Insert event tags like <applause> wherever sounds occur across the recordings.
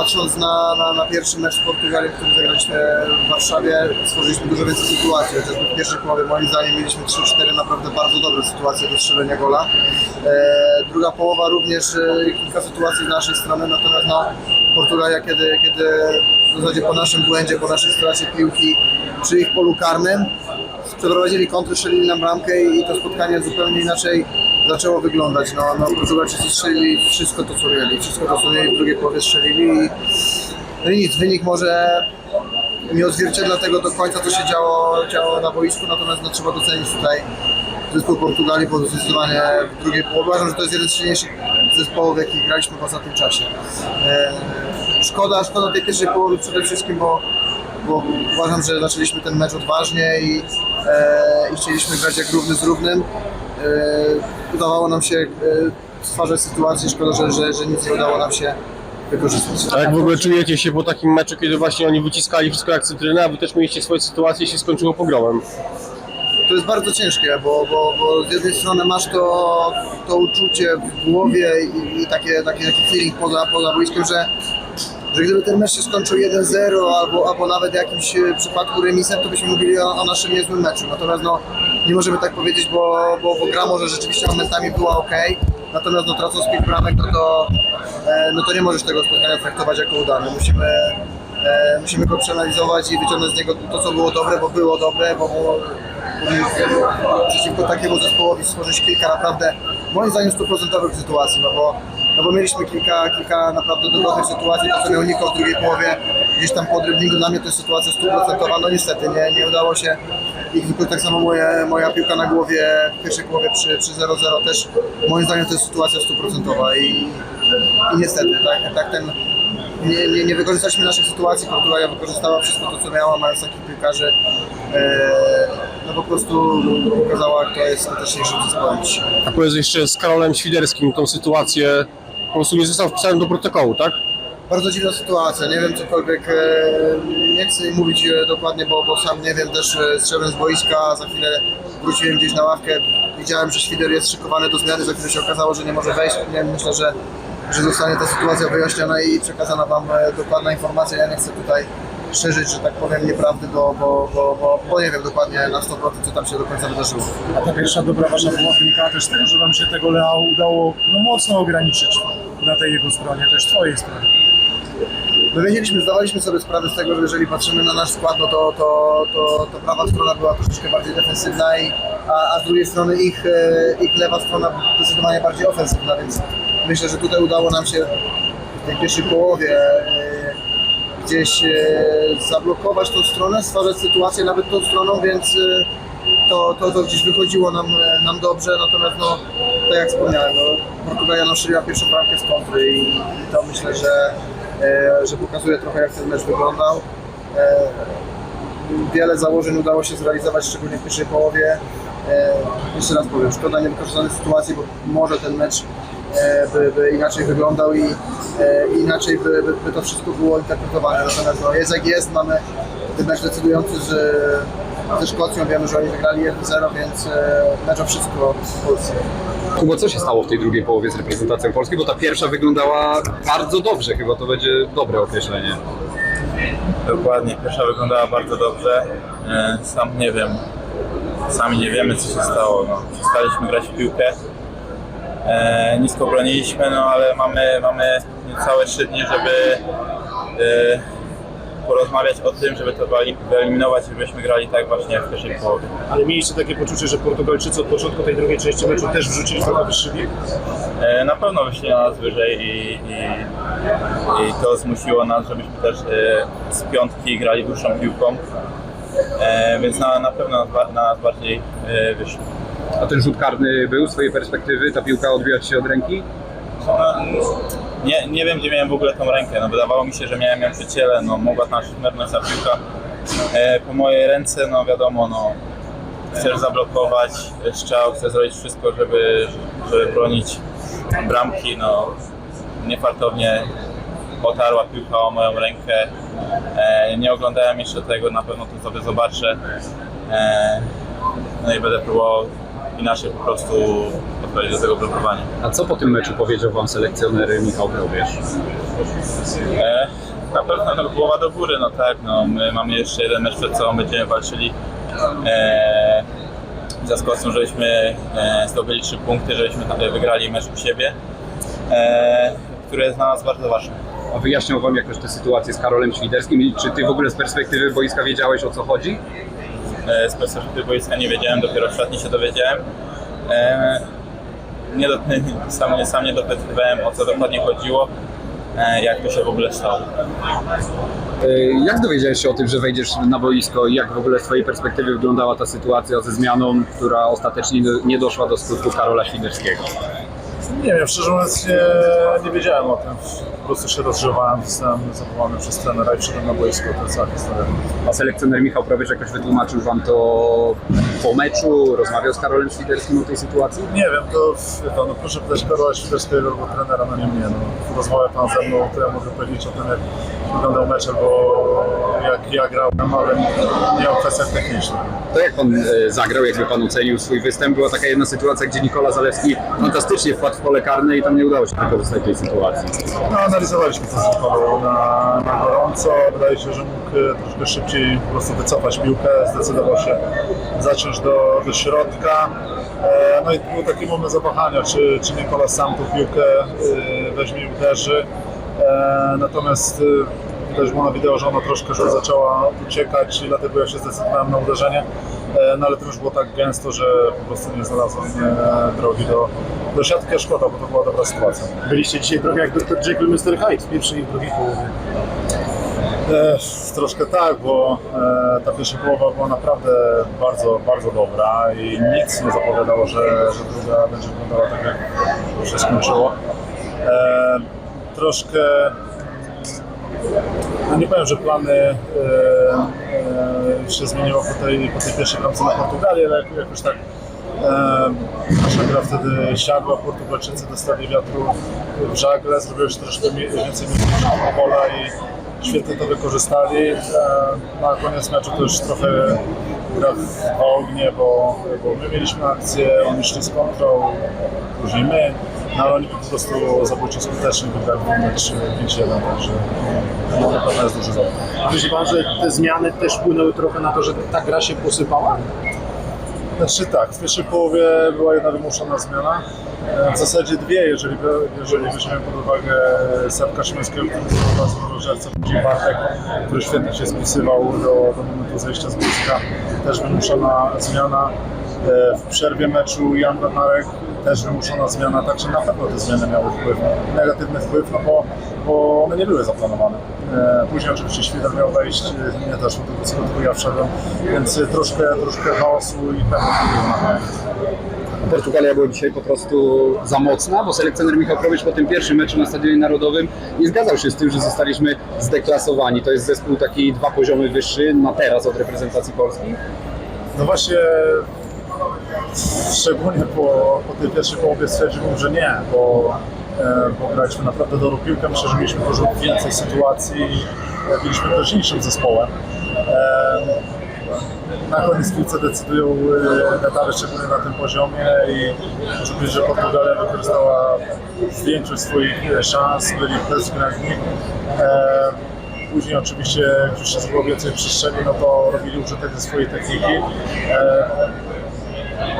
patrząc na, na, na pierwszy mecz w Portugalii, który zagraliśmy w Warszawie, stworzyliśmy dużo więcej sytuacji, chociażby w pierwszej połowie moim zdaniem mieliśmy 3-4 naprawdę bardzo dobre sytuacje do strzelenia gola. E, druga połowa również e, kilka sytuacji z naszej strony, natomiast no, Portugalia, kiedy, kiedy w zasadzie po naszym błędzie, po naszej stracie piłki przy ich polu karnym, przeprowadzili kontry, strzelili nam bramkę i to spotkanie zupełnie inaczej zaczęło wyglądać. No, no Portugalczycy strzelili wszystko to, co mieli, wszystko to, co mieli w drugiej połowie strzelili i, no i nic, wynik może nie odzwierciedla tego do końca, co się działo, działo na boisku, natomiast no, trzeba docenić tutaj zespół Portugalii, bo zdecydowanie w drugiej połowie uważam, że to jest jeden z silniejszych zespołów, jakich graliśmy w ostatnim czasie. E, szkoda, szkoda tej pierwszej połowy przede wszystkim, bo bo uważam, że zaczęliśmy ten mecz odważnie i, e, i chcieliśmy grać jak równy z równym. E, udawało nam się e, stwarzać sytuację, szkoda, że, że, że nic nie udało nam się wykorzystać. A jak w ogóle czujecie się po takim meczu, kiedy właśnie oni wyciskali wszystko jak cytrynę, a wy też mieliście swoje sytuacje i się skończyło pogromem? To jest bardzo ciężkie, bo, bo, bo z jednej strony masz to, to uczucie w głowie i, i takie, taki, taki feeling poza, poza boiskiem, że, że gdyby ten mecz się skończył 1-0 albo, albo nawet jakimś e, przypadku remisem, to byśmy mówili o, o naszym niezłym meczu. Natomiast no, nie możemy tak powiedzieć, bo, bo, bo gra może rzeczywiście momentami była ok. Natomiast no, tracąc pięć bramek, no to, e, no to nie możesz tego spotkania traktować jako udane. Musimy, e, musimy go przeanalizować i wyciągnąć z niego to, co było dobre, bo było dobre, bo było, przeciwko takiemu zespołowi stworzyć kilka naprawdę, moim zdaniem, stuprocentowych sytuacji, no bo, no bo mieliśmy kilka, kilka naprawdę dobrych sytuacji, to co miał Niko w drugiej połowie, gdzieś tam po driblingu, dla mnie to jest sytuacja stuprocentowa, no niestety nie, nie udało się. Wykorzystać, tak samo moje, moja piłka na głowie w pierwszej połowie przy, przy 0-0 też, moim zdaniem to jest sytuacja stuprocentowa i, i niestety, tak, tak ten nie, nie, nie wykorzystaliśmy naszych sytuacji, Portugalia wykorzystała wszystko to, co miała, mając takich piłkarzy, e, prostu pokazała, kto jest skuteczniejszym zespołem dzisiaj. A powiedz jeszcze z Karolem Świderskim tą sytuację po prostu nie został wpisany do protokołu, tak? Bardzo dziwna sytuacja, nie wiem cokolwiek, e, nie chcę mówić e, dokładnie, bo, bo sam nie wiem, też e, strzeliłem z boiska, za chwilę wróciłem gdzieś na ławkę, widziałem, że Świder jest szykowany do zmiany, za chwilę się okazało, że nie może wejść, nie, myślę, że, że zostanie ta sytuacja wyjaśniona i przekazana Wam dokładna informacja, ja nie chcę tutaj szerzyć, że tak powiem, nieprawdy, bo, bo, bo, bo, bo nie wiem dokładnie na 100% co tam się do końca wydarzyło. A ta pierwsza dobra wasza była wynikała też z tego, że wam się tego Leo udało no, mocno ograniczyć na tej jego stronie, też twojej stronie. My wiedzieliśmy, zdawaliśmy sobie sprawę z tego, że jeżeli patrzymy na nasz skład, no to, to, to, to prawa strona była troszeczkę bardziej defensywna, i, a, a z drugiej strony ich, e, ich lewa strona zdecydowanie bardziej ofensywna, więc myślę, że tutaj udało nam się w tej pierwszej połowie e, gdzieś e, zablokować tą stronę, stwarzać sytuację nawet tą stroną, więc e, to, to, to gdzieś wychodziło nam, e, nam dobrze, natomiast no, tak jak wspomniałem, no, Portugalia nam strzeliła pierwszą bramkę z kontry i, i to myślę, że, że pokazuje trochę jak ten mecz wyglądał. Wiele założeń udało się zrealizować, szczególnie w pierwszej połowie. Jeszcze raz powiem, szkoda niewykorzystanej sytuacji, bo może ten mecz by, by inaczej wyglądał i e, inaczej by, by, by to wszystko było interpretowane. Natomiast no, jest jak jest, mamy ten mecz decydujący z, ze Szkocją, wiemy, że oni wygrali 1-0, więc e, mecz o wszystko w Polsce. Kubo, co się stało w tej drugiej połowie z reprezentacją Polski? Bo ta pierwsza wyglądała bardzo dobrze, chyba to będzie dobre określenie. Dokładnie, pierwsza wyglądała bardzo dobrze. E, Sam nie wiem, sami nie wiemy co się stało. No, przestaliśmy grać w piłkę. E, nisko broniliśmy, no ale mamy, mamy niecałe trzy dni, żeby e, porozmawiać o tym, żeby to wyeli- wyeliminować, żebyśmy grali tak właśnie jak w pierwszej połowie. Ale mieliście takie poczucie, że Portugalczycy od początku tej drugiej części meczu też wrzucili trochę wyższy bieg? E, Na pewno wyszli na nas wyżej i, i, i to zmusiło nas, żebyśmy też e, z piątki grali dłuższą piłką, e, więc na, na pewno ba- na nas bardziej e, wyszli. A ten rzut karny był z twojej perspektywy? Ta piłka odbijać się od ręki? Nie, nie wiem, gdzie miałem w ogóle tą rękę. No, wydawało mi się, że miałem ją przy ciele. No, mogła tam szmergnąć ta piłka e, po mojej ręce. No wiadomo, no, chcesz zablokować strzał, chcesz zrobić wszystko, żeby, żeby bronić bramki. No, niefartownie otarła piłka o moją rękę. E, nie oglądałem jeszcze tego, na pewno to sobie zobaczę. E, no i będę próbował inaczej po prostu doprowadzić do tego blokowania. A co po tym meczu powiedział wam selekcjoner Michał Probierz? E, na pewno no, głowa do góry, no tak, no, my mamy jeszcze jeden mecz przed sobą, będziemy walczyli e, za Skocją, żebyśmy e, zdobyli trzy punkty, żebyśmy tam wygrali mecz u siebie, e, który jest dla nas bardzo ważny. A wyjaśniał wam jakoś tę sytuację z Karolem Świderskim i czy ty w ogóle z perspektywy boiska wiedziałeś o co chodzi? E, z perspektywy boiska nie wiedziałem, dopiero w szatni się dowiedziałem. E, nie do, <laughs> sam, nie, sam nie dopytywałem o co dokładnie chodziło, e, jak to się w ogóle stało. Jak dowiedziałeś się o tym, że wejdziesz na boisko i jak w ogóle z twojej perspektywy wyglądała ta sytuacja ze zmianą, która ostatecznie nie doszła do skutku Karola Świderskiego? Nie wiem, szczerze mówiąc nie, nie wiedziałem o tym. Po prostu się rozgrzewałem, zostałem zawołany przez trenera i wszedłem na boisko, to jest cała historia. A selekcjoner Michał Probierz jakoś wytłumaczył wam to po meczu, rozmawiał z Karolem Świderskim o tej sytuacji? Nie wiem, to, pan, no proszę pytać Karola Świderskiego albo trenera, no nie mnie. No. Rozmawia pan ze mną, to ja mogę powiedzieć o tym, jak wyglądał mecz, bo jak ja grałem, ale nie o kwestiach technicznych. To jak pan e, zagrał, jakby pan ocenił swój występ? Była taka jedna sytuacja, gdzie Nikola Zalewski fantastycznie wpadł w pole karne i tam nie udało się wykorzystać tej sytuacji. No, analizowaliśmy to z na, na gorąco. Wydaje się, że mógł e, troszkę szybciej po prostu wycofać piłkę, zdecydował się zacząć do, do środka. E, no i był taki moment zawahania, czy, czy Nikola sam tą piłkę e, weźmie i uderzy. Natomiast widać było na wideo, że ona troszkę już zaczęła uciekać i dlatego ja się zdecydowałem na uderzenie. E, no ale to już było tak gęsto, że po prostu nie znalazłem e, drogi do, do siatki, szkoda, bo to była dobra sytuacja. Byliście dzisiaj trochę jak Dr. Jekyll Mr. Hyde w pierwszej i drugiej połowie. E, troszkę tak, bo e, ta pierwsza połowa była naprawdę bardzo, bardzo dobra i nic nie zapowiadało, że, że druga będzie wyglądała tak, jak się skończyło. E, troszkę, no nie powiem, że plany e, e, się zmieniło po tej, po tej pierwszej bramce na Portugalii, ale jak- jakoś tak e, nasza gra wtedy siadła, Portugalczycy dostali wiatru w żagle, zrobiło się troszkę więcej minut na pola i świetnie to wykorzystali. E, Na koniec meczu to już trochę gra w ognie, bo, bo my mieliśmy akcję, oni szli z kontrą, później my, no ale oni po prostu zabójczo skuteczni wygrali ten mecz 5-1, także no, na pewno jest duży zawód. Myśli pan, że te zmiany też wpłynęły trochę na to, że ta gra się posypała? Znaczy tak, w pierwszej połowie była jedna wymuszona zmiana. W zasadzie dwie, jeżeli, jeżeli weźmiemy pod uwagę Sepka Szymańskiego, który zdobywał z Rożerca, później Bartek, który świetnie się spisywał do, do momentu zejścia z boiska. Też wymuszona zmiana. E, W przerwie meczu Jan Bednarek też wymuszona zmiana, także na pewno te zmiany miały wpływ, negatywny wpływ, no bo, bo one nie były zaplanowane. E, Później oczywiście Świder miał wejść, e, nie doszło do tego skutku, ja wszedłem, więc e, troszkę, troszkę chaosu i pewnie. Portugalia była dzisiaj po prostu za mocna, bo selekcjoner Michał Probierz po tym pierwszym meczu na Stadionie Narodowym nie zgadzał się z tym, że zostaliśmy zdeklasowani. To jest zespół taki dwa poziomy wyższy na teraz od reprezentacji Polski. No właśnie, szczególnie po, po tej pierwszej połowie stwierdziłbym, że nie, bo, e, bo graliśmy naprawdę dobrą piłkę. Myślę, że mieliśmy dużo więcej sytuacji i e, byliśmy groźniejszym zespołem. E, na koniec piłce decydują detale, szczególnie na tym poziomie i muszę powiedzieć, że Portugalia wykorzystała większość swoich szans, byli bezwzględni. Później oczywiście, jak już się zrobiło więcej przestrzeni, no to robili użytek ze swojej techniki.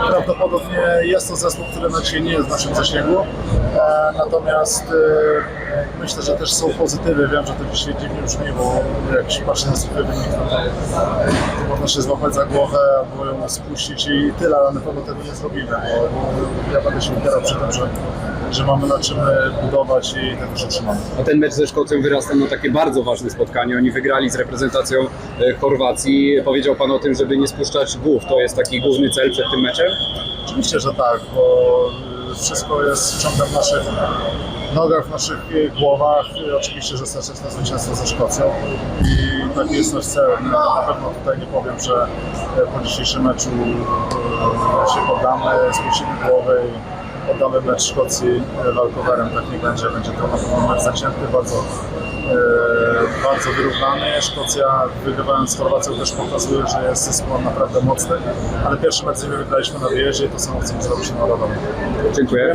Prawdopodobnie jest to zespół, który na dzisiaj nie jest w naszym zasięgu. E, natomiast e, myślę, że też są pozytywy. Wiem, że to dzisiaj dziwnie brzmi, bo jak się patrzy na wynik, to, można się złapać za głowę albo ją spuścić i tyle, ale na pewno tego nie zrobimy. Bo ja będę się upierał przy tym, że, że mamy na czym e, budować i tego się trzymamy. A ten mecz ze Szkocją wyrasta na takie bardzo ważne spotkanie. Oni wygrali z reprezentacją e, Chorwacji. Powiedział Pan o tym, żeby nie spuszczać głów. To jest taki główny cel przed tym meczem? Oczywiście, że tak, bo y, wszystko jest ciągle w naszych nogach, w naszych głowach. Oczywiście, że stać nas na zwycięstwo ze Szkocją i taki jest nasz cel. Na pewno tutaj nie powiem, że po dzisiejszym meczu się poddamy, spuścimy głowę i oddamy mecz Szkocji e, walkowerem, tak nie będzie. Będzie to na pewno mecz zacięty, bardzo, e, bardzo wyrównany. Szkocja wygrywając z Chorwacją też pokazuje, że jest zespołem naprawdę mocny, ale pierwszy mecz z nimi wygraliśmy na wyjeździe i to samo chcemy zrobić na narodowym. Dziękuję.